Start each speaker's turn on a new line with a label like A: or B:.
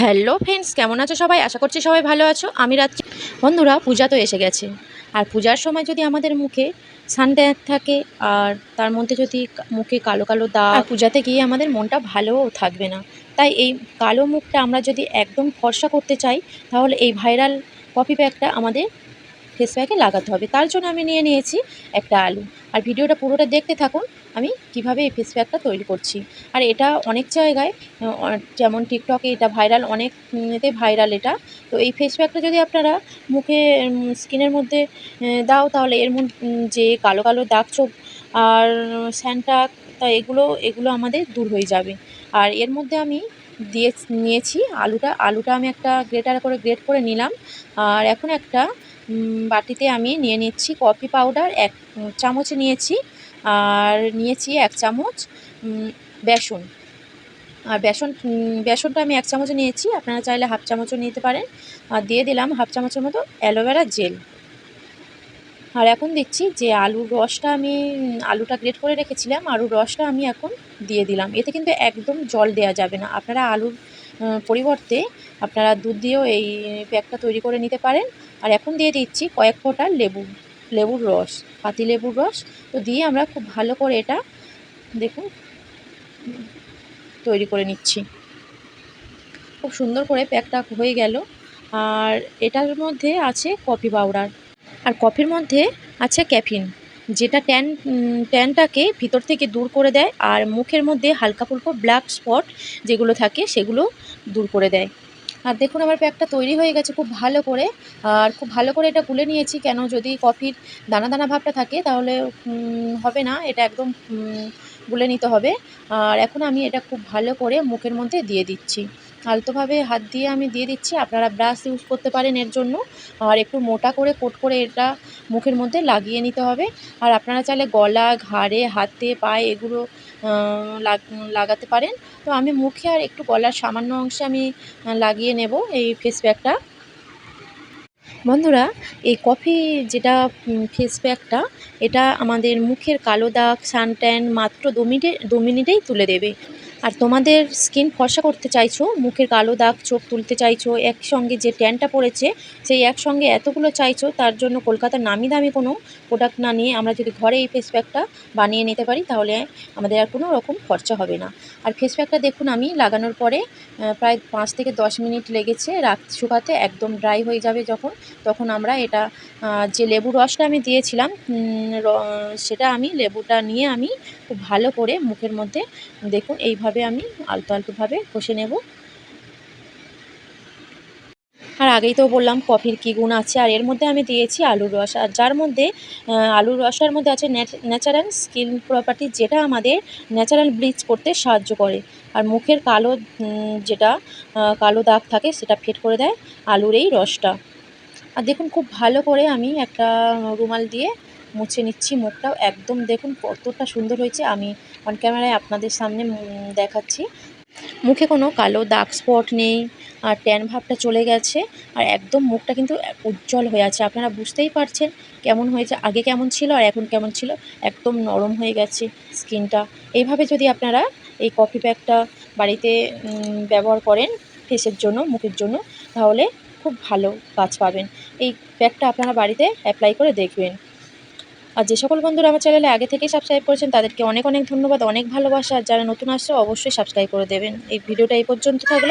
A: Hello friends, কেমন আছো সবাই? আশা করছি সবাই ভালো আছো। আমি রাত্রি বন্ধুরা, পূজা তো এসে গেছে। আর পূজার সময় যদি আমাদের মুখে সানট্যান থাকে, আর তার মধ্যে যদি মুখে কালো কালো দাগ পূজাতে গিয়ে আমাদের মনটা ভালোও থাকবে না। তাই এই কালো মুখটা আমরা যদি একদম ফর্সা করতে চাই, তাহলে এই ভাইরাল কপি প্যাকটা আমাদের ফেস প্যাকে লাগাতে হবে। তার জন্য আমি নিয়ে নিয়েছি একটা আলু। আর ভিডিওটা পুরোটা দেখতে থাকুন, আমি কীভাবে এই ফেস প্যাকটা তৈরি করছি। আর এটা অনেক জায়গায় যেমন টিকটকে এটা ভাইরাল, অনেক এতে ভাইরাল এটা। তো এই ফেস প্যাকটা যদি আপনারা মুখে স্কিনের মধ্যে দাও, তাহলে এর যে কালো কালো দাগ চোখ আর স্যান্টাক তা এগুলো এগুলো আমাদের দূর হয়ে যাবে। আর এর মধ্যে আমি দিয়ে, নিয়েছি আলুটা। আলুটা আমি একটা গ্রেটার করে, গ্রেট করে নিলাম। আর এখন একটা বাটিতে আমি নিয়ে নিচ্ছি কফি পাউডার, এক চামচ নিয়েছি, আর নিয়েছি এক চামচ বেসন। আর বেসন বেসনটা আমি এক চামচ নিয়েছি, আপনারা চাইলে হাফ চামচও নিতে পারেন। আর দিয়ে দিলাম হাফ চামচের মতো অ্যালোভেরা জেল। আর এখন দেখছি যে আলুর রসটা আমি, আলুটা গ্রেট করে রেখেছিলাম, আলুর রসটা আমি এখন দিয়ে দিলাম। এতে কিন্তু একদম জল দেওয়া যাবে না। আপনারা আলুর পরিবর্তে আপনারা দুধ দিয়েও এই প্যাকটা তৈরি করে নিতে পারেন। আর এখন দিয়ে দিচ্ছি কয়েক ফোঁটা লেবু, লেবুর রস, পাতি লেবুর রস। তো দিয়ে আমরা খুব ভালো করে এটা দেখুন, তৈরি করে নিচ্ছি। খুব সুন্দর করে প্যাকটা হয়ে গেল। আর এটার মধ্যে আছে কফি পাউডার আর কফির মধ্যে আছে ক্যাফিন যেটা ট্যান ট্যানটাকে ভিতর থেকে দূর করে দেয়। আর মুখের মধ্যে হালকা ফুলকো ব্ল্যাক স্পট যেগুলো থাকে সেগুলো দূর করে দেয়। আর দেখুন, আমার প্যাকটা তৈরি হয়ে গেছে খুব ভালো করে। আর খুব ভালো করে এটা গুলে নিয়েছি, কেন যদি কফির দানা দানা ভাবটা থাকে, তাহলে হবে না, এটা একদম গুলে নিতে হবে। আর এখন আমি এটা খুব ভালো করে মুখের মধ্যে দিয়ে দিচ্ছি। আলতোভাবে হাত দিয়ে আমি দিয়ে দিচ্ছি। আপনারা ব্রাশ ইউজ করতে পারেন এর জন্য। আর একটু মোটা করে কোট করে এটা মুখের মধ্যে লাগিয়ে নিতে হবে। আর আপনারা চাইলে গলা, ঘাড়ে, হাতে, পায়ে এগুলো লাগ- লাগাতে পারেন। তো আমি মুখে আর একটু গলার সামান্য অংশে আমি লাগিয়ে নেব এই ফেস প্যাকটা বন্ধুরা, এই কফি যেটা ফেস প্যাকটা এটা আমাদের মুখের কালো দাগ সানট্যান মাত্র দু মিনিটে, দু মিনিটেই তুলে দেবে। আর তোমাদের স্কিন ফর্সা করতে চাইছো, মুখের কালো দাগ, চোখ তুলতে চাইছো, একসঙ্গে যে ট্যানটা পড়েছে, সেই একসঙ্গে এতগুলো চাইছো, তার জন্য কলকাতার নামি দামি কোনো প্রোডাক্ট না নিয়ে আমরা যদি ঘরে এই ফেস প্যাকটা বানিয়ে নিতে পারি, তাহলে আমাদের আর কোনো রকম খরচা হবে না। আর ফেস প্যাকটা দেখুন আমি লাগানোর পরে প্রায় পাঁচ থেকে দশ মিনিট লেগেছে, রাত শুকাতে একদম ড্রাই হয়ে যাবে যখন, তখন আমরা এটা যে লেবু রসটা আমি দিয়েছিলাম সেটা আমি লেবুটা নিয়ে আমি খুব ভালো করে মুখের মধ্যে দেখুন, এইভাবে আমি, আলতো আলতোভাবে ঘষে নেব। আর আগেই তো বললাম, কফির কী গুণ আছে? আর এর মধ্যে আমি দিয়েছি আলুর রস। আর যার মধ্যে আলুর রসের মধ্যে আছে ন্যাচারাল স্কিন প্রপার্টি, যেটা আমাদের ন্যাচারাল ব্লিচ করতে সাহায্য করে। আর মুখের কালো যেটা কালো দাগ থাকে, সেটা ফেট করে দেয় আলুর এই রসটা। আর দেখুন, খুব ভালো করে আমি একটা, রুমাল দিয়ে মুছে নিচ্ছি মুখটাও। একদম দেখুন কতটা সুন্দর হয়েছে। আমি অন ক্যামেরায় আপনাদের সামনে দেখাচ্ছি। মুখে কোনো কালো দাগ স্পট নেই, আর ট্যান ভাবটা চলে গেছে, আর একদম মুখটা কিন্তু উজ্জ্বল হয়ে আছে। আপনারা বুঝতেই পারছেন কেমন হয়েছে, আগে কেমন ছিল আর এখন কেমন ছিল। একদম নরম হয়ে গেছে স্কিনটা। এইভাবে যদি আপনারা এই কফি প্যাকটা বাড়িতে ব্যবহার করেন ফেসের জন্য, মুখের জন্য, তাহলে খুব ভালো কাজ পাবেন। এই প্যাকটা আপনারা বাড়িতে অ্যাপ্লাই করে দেখবেন। আর যে সকল বন্ধুরা আমার চ্যানেলে আগে থেকেই সাবস্ক্রাইব করেছেন, তাদেরকে অনেক অনেক ধন্যবাদ, অনেক ভালোবাসা। আর যারা নতুন আসছে, অবশ্যই সাবস্ক্রাইব করে দেবেন। এই ভিডিওটা এই পর্যন্ত থাকল।